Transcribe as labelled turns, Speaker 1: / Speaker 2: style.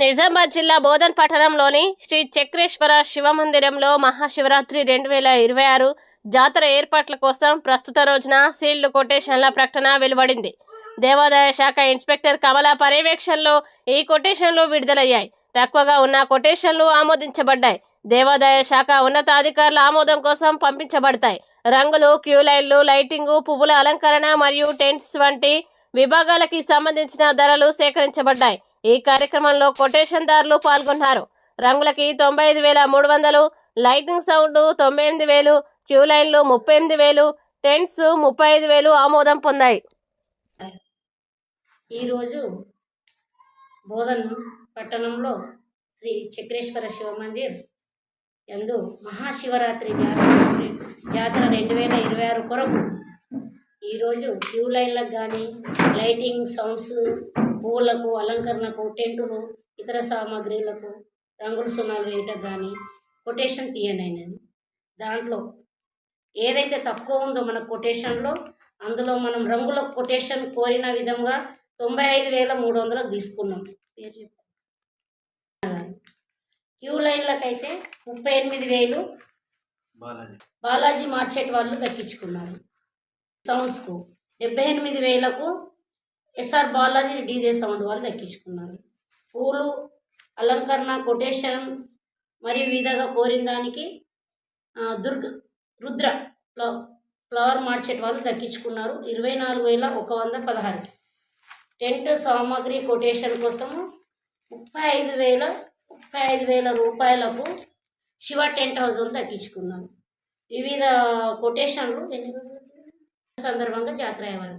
Speaker 1: నిజామాబాద్ జిల్లా బోధన్ పట్టణంలోని శ్రీ చక్రేశ్వర శివ మందిరంలో మహాశివరాత్రి రెండు వేల ఇరవై ఆరు జాతర ఏర్పాట్ల కోసం ప్రస్తుత రోజున సీల్డ్ కొటేషన్ల ప్రకటన వెలువడింది. దేవాదాయ శాఖ ఇన్స్పెక్టర్ కమల పర్యవేక్షణలో ఈ కొటేషన్లు విడుదలయ్యాయి. తక్కువగా ఉన్న కొటేషన్లు ఆమోదించబడ్డాయి. దేవాదాయ శాఖ ఉన్నతాధికారుల ఆమోదం కోసం పంపించబడతాయి. రంగులు క్యూ లైన్లు లైటింగు పువ్వుల అలంకరణ మరియు టెంట్స్ వంటి విభాగాలకి సంబంధించిన ధరలు సేకరించబడ్డాయి. ఈ కార్యక్రమంలో కొటేషన్దారులు పాల్గొన్నారు. రంగులకి తొంభై ఐదు వేల మూడు వందలు లైటింగ్ సౌండ్ తొంభై ఎనిమిది వేలు క్యూ లైన్లు ముప్పై ఎనిమిది వేలు టెంట్స్ ముప్పై ఐదు వేలు ఆమోదం పొందాయి.
Speaker 2: ఈరోజు బోధన్ పట్టణంలో శ్రీ చక్రేశ్వర శివ మందిర్ ఎందు మహాశివరాత్రి జాతర జాతర రెండు వేల ఇరవై ఆరు కొరకు ఈరోజు క్యూ లైన్లకు కానీ లైటింగ్ సౌండ్స్ పువ్వులకు అలంకరణకు టెంటులు ఇతర సామాగ్రిలకు రంగుల సున్నాలు వేయటకు కానీ కొటేషన్ తీయనైనది. దాంట్లో ఏదైతే తక్కువ ఉందో మన కొటేషన్లో అందులో మనం రంగుల కొటేషన్ కోరిన విధంగా తొంభై ఐదు వేల మూడు వందలకు తీసుకున్నాం. పేరు చెప్పు. క్యూ లైన్లకైతే ముప్పై ఎనిమిది వేలు
Speaker 3: బాలాజీ.
Speaker 2: బాలాజీ మార్చెట్ వాళ్ళు దక్కించుకున్నారు సౌండ్స్కు డెబ్బై ఎనిమిది వేలకు ఎస్ఆర్ బాలాజీ డీజే సౌండ్ వాళ్ళు దక్కించుకున్నారు పూలు అలంకరణ కొటేషన్ మరియు విధంగా కోరిన దానికి దుర్గ రుద్ర ఫ్లవర్ మార్చెట్ వాళ్ళు దక్కించుకున్నారు ఇరవై నాలుగు వేల ఒక వంద పదహారుకి. టెంట్ సామాగ్రి కొటేషన్ కోసము ముప్పై ఐదు వేల ముప్పై ఐదు వేల రూపాయలకు శివ టెంట్ హౌస్ వాళ్ళు దక్కించుకున్నాం వివిధ కొటేషన్లు ఎన్ని రోజులు? సందర్భంగా జాతర అయ్యేవారు